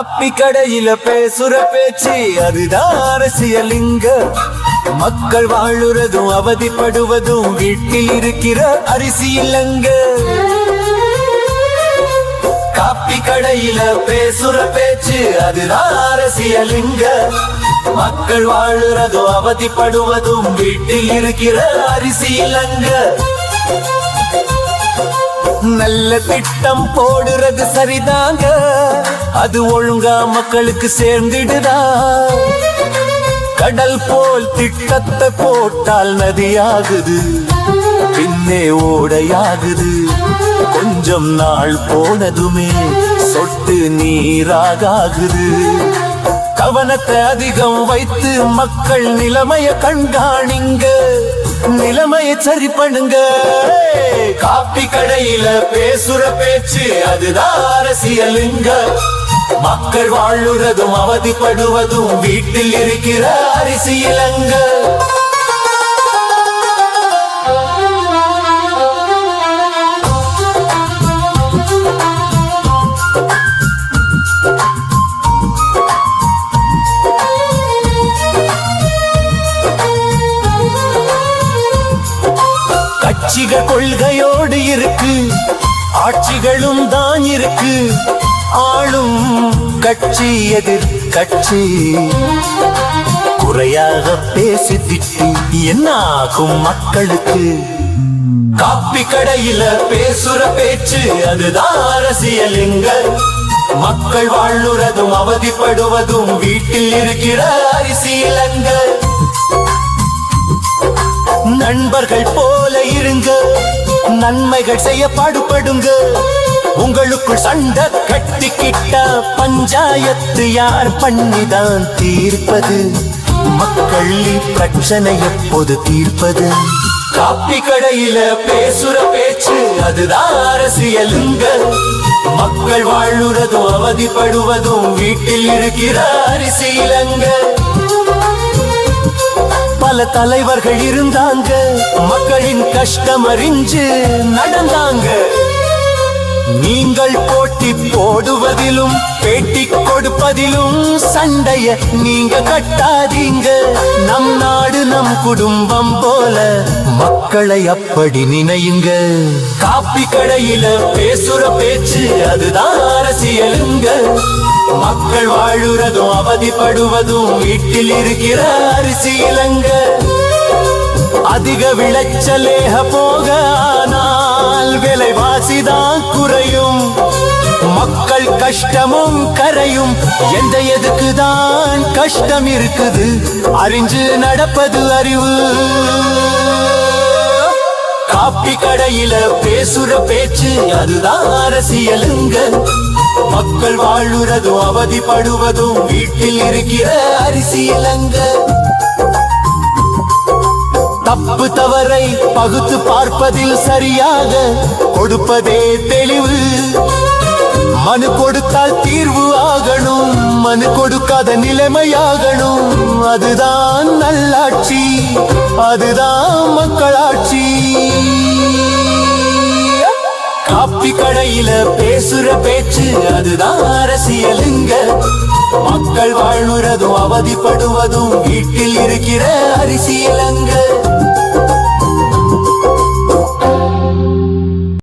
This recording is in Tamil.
காப்பி கடையில பேசுற பேச்சு அதுதான் அரசியலிங்க. மக்கள் வாழுறதும் அவதிப்படுவதும் வீட்டில் இருக்கிற அரிசி இல்லங்க. காப்பி கடையில பேசுற பேச்சு அதுதான் அரசியலிங்க. மக்கள் வாழுறதும் அவதிப்படுவதும் வீட்டில் இருக்கிற அரிசி இல்லங்க. நல்ல திட்டம் போடுறது சரிதாங்க. அது ஒழுங்கா மக்களுக்கு சேர்ந்துடுதா? கடல் போல் திட்டத்தை போட்டால் நதியாகுது. பின்னே ஓடையாகுது. கொஞ்சம் நாள் போனதுமே சொட்டு நீராகாகுது. கவனத்தை அதிகம் வைத்து மக்கள் நிலைமைய கண்காணிங்க. நிலைமைய சரி பண்ணுங்க. காப்பி பேசுற பேச்சு அதுதான் அரசியலுங்க மக்கள் வாழுறதும் அவதிப்படுவதும் வீட்டில் இருக்கிற அரசியலுங்க. கட்சிகள் கொள்கையோ ஆட்சிகளும் தான் இருக்கு. ஆளும் கட்சி எதிர் கட்சி. குறையாக பேசி திட்டி என்ன ஆகும் மக்களுக்கு? காப்பி கடையில பேசுற பேச்சு அதுதான் அரசியலுங்க மக்கள் வாழுறதும் அவதிப்படுவதும் வீட்டில் இருக்கிற அரசியலங்க நண்பர்கள் போல இருங்க. நன்மைகள் செய்ய பாடுபடுங்க. உங்களுக்குள் சண்டை கட்டிக்கிட்ட பஞ்சாயத்து யார் பண்ணிதான் தீர்ப்பது? மக்கள் பிரச்சனை எப்போது தீர்ப்பது? காப்பி கடையில பேசுற பேச்சு அதுதான் அரசியலுங்க. மக்கள் வாழுறதும் அவதிப்படுவதும் வீட்டில் இருக்கிற அரசியலங்க பல தலைவர்கள் இருந்தாங்க. மக்களின் கஷ்டம் அறிஞ்சு நடந்தாங்க. நீங்கள் போட்டி போடுவதிலும் பேட்டி கொடுப்பதிலும் சண்டைய நீங்க கட்டாதீங்க. நம் நாடு நம் குடும்பம் போல மக்களை அப்படி நினையுங்க. காப்பி கடையில பேசுற பேச்சு அதுதான் அரசியலுங்க. மக்கள் வாழுறதும் அவதிப்படுவதும் வீட்டில் இருக்கிற அரசியலங்க அதிக விளைச்சலேக போக ஆனால் விலைவாசிதான் குறையும். மக்கள் கஷ்டமும் கரையும். எந்த எதுக்கு தான் கஷ்டம் இருக்குது? அறிஞ்சு நடப்பது அறிவு. காப்பி கடையில பேசுற பேச்சு அதுதான் அரசியலுங்க. மக்கள் வாழுறதும் அவதிப்படுவதும் வீட்டில் இருக்கிற அரிசியலங்க. தப்பு தவறை பகுத்து பார்ப்பதில் சரியாக கொடுப்பதே தெளிவு. மனு கொடுத்தால் தீர்வு ஆகணும். மனு கொடுக்காத நிலைமையாகணும். அதுதான் நல்லாட்சி. அதுதான் மக்களாட்சி. காப்பி கடையில பேசுற பேச்சு அதுதான் அரசியலுங்க. மக்கள் வாழ்வுறதும் அவதிப்படுவதும் வீட்டில் இருக்கிற அரசியலங்க.